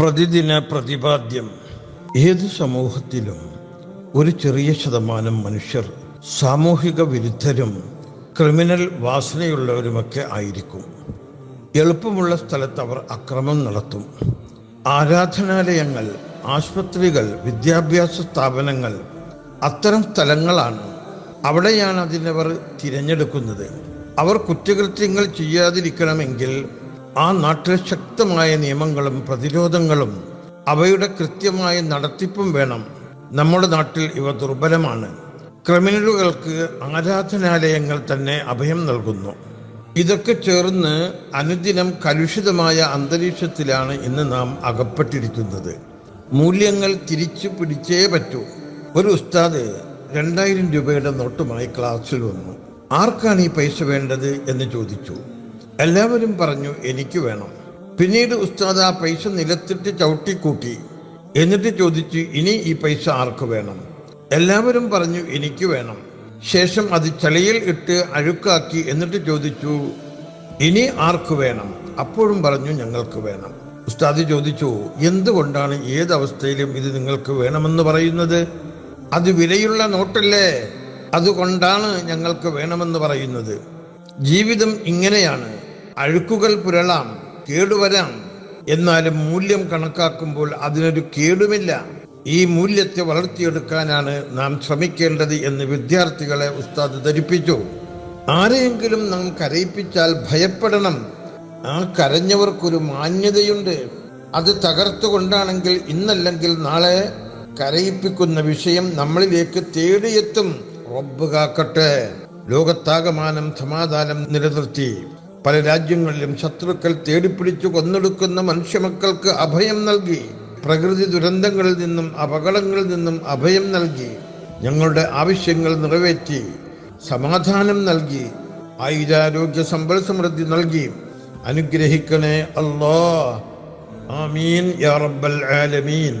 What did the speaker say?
പ്രതിദിന പ്രതിപാദ്യം. ഏത് സമൂഹത്തിലും ഒരു ചെറിയ ശതമാനം മനുഷ്യർ സാമൂഹിക വിരുദ്ധരും ക്രിമിനൽ വാസനയുള്ളവരുമൊക്കെ ആയിരിക്കും. എളുപ്പമുള്ള സ്ഥലത്ത് അവർ അക്രമം നടത്തും. ആരാധനാലയങ്ങൾ ആശുപത്രികൾ വിദ്യാഭ്യാസ സ്ഥാപനങ്ങൾ അത്തരം സ്ഥലങ്ങളാണ് അവിടെയാണ് അതിനവർ തിരഞ്ഞെടുക്കുന്നത്. അവർ കുറ്റകൃത്യങ്ങൾ ചെയ്യാതിരിക്കണമെങ്കിൽ ആ നാട്ടിൽ ശക്തമായ നിയമങ്ങളും പ്രതിരോധങ്ങളും അവയുടെ കൃത്യമായ നടത്തിപ്പും വേണം. നമ്മുടെ നാട്ടിൽ ഇവ ദുർബലമാണ്. ക്രിമിനലുകൾക്ക് ആരാധനാലയങ്ങൾ തന്നെ അഭയം നൽകുന്നു. ഇതൊക്കെ ചേർന്ന് അനുദിനം കലുഷിതമായ അന്തരീക്ഷത്തിലാണ് ഇന്ന് നാം അകപ്പെട്ടിരിക്കുന്നത്. മൂല്യങ്ങൾ തിരിച്ചു പിടിച്ചേ പറ്റൂ. ഒരു ഉസ്താദ് രണ്ടായിരം രൂപയുടെ നോട്ടുമായി ക്ലാസ്സിൽ വന്നു. ആർക്കാണ് ഈ പൈസ വേണ്ടത് എന്ന് ചോദിച്ചു. എല്ലാവരും പറഞ്ഞു എനിക്ക് വേണം. പിന്നീട് ഉസ്താദ് ആ പൈസ നിലത്തിട്ട് ചവിട്ടിക്കൂട്ടി. എന്നിട്ട് ചോദിച്ചു ഇനി ഈ പൈസ ആർക്ക് വേണം? എല്ലാവരും പറഞ്ഞു എനിക്ക് വേണം. ശേഷം അത് ചളിയിൽ ഇട്ട് അഴുക്കാക്കി എന്നിട്ട് ചോദിച്ചു ഇനി ആർക്ക് വേണം? അപ്പോഴും പറഞ്ഞു ഞങ്ങൾക്ക് വേണം. ഉസ്താദ് ചോദിച്ചു എന്തുകൊണ്ടാണ് ഏതവസ്ഥയിലും ഇത് നിങ്ങൾക്ക് വേണമെന്ന് പറയുന്നത്? അത് വിലയുള്ള നോട്ടല്ലേ. അതുകൊണ്ടാണ് ഞങ്ങൾക്ക് വേണമെന്ന് പറയുന്നത്. ജീവിതം ഇങ്ങനെയാണ്. അഴുക്കുകൾ പുരളാം കേടുവരാം. എന്നാലും മൂല്യം കണക്കാക്കുമ്പോൾ അതിനൊരു കേടുമില്ല. ഈ മൂല്യത്തെ വളർത്തിയെടുക്കാനാണ് നാം ശ്രമിക്കേണ്ടത് എന്ന് വിദ്യാർത്ഥികളെ ഉസ്താദ് ധരിപ്പിച്ചു. ആരെയെങ്കിലും നാം കരയിപ്പിച്ചാൽ ഭയപ്പെടണം. ആ കരഞ്ഞവർക്കൊരു മാന്യതയുണ്ട്. അത് തകർത്തുകൊണ്ടാണെങ്കിൽ ഇന്നല്ലെങ്കിൽ നാളെ കരയിപ്പിക്കുന്ന വിഷയം നമ്മളിലേക്ക് തേടിയെത്തും. റബ്ബ് കാക്കട്ടെ. ലോകത്താകമാനം സമാധാനം നിലനിർത്തി. പല രാജ്യങ്ങളിലും ശത്രുക്കൾ തേടിപ്പിടിച്ചു കൊന്നെടുക്കുന്ന മനുഷ്യമക്കൾക്ക് അഭയം നൽകി. പ്രകൃതി ദുരന്തങ്ങളിൽ നിന്നും അപകടങ്ങളിൽ നിന്നും അഭയം നൽകി. ഞങ്ങളുടെ ആവശ്യങ്ങൾ നിറവേറ്റി സമാധാനം നൽകി ആയുരാരോഗ്യ സമ്പൽ സമൃദ്ധി നൽകി. അനുഗ്രഹിക്കണേ അല്ലോ ആമീൻ യാ റബ്ബൽ ആലമീൻ.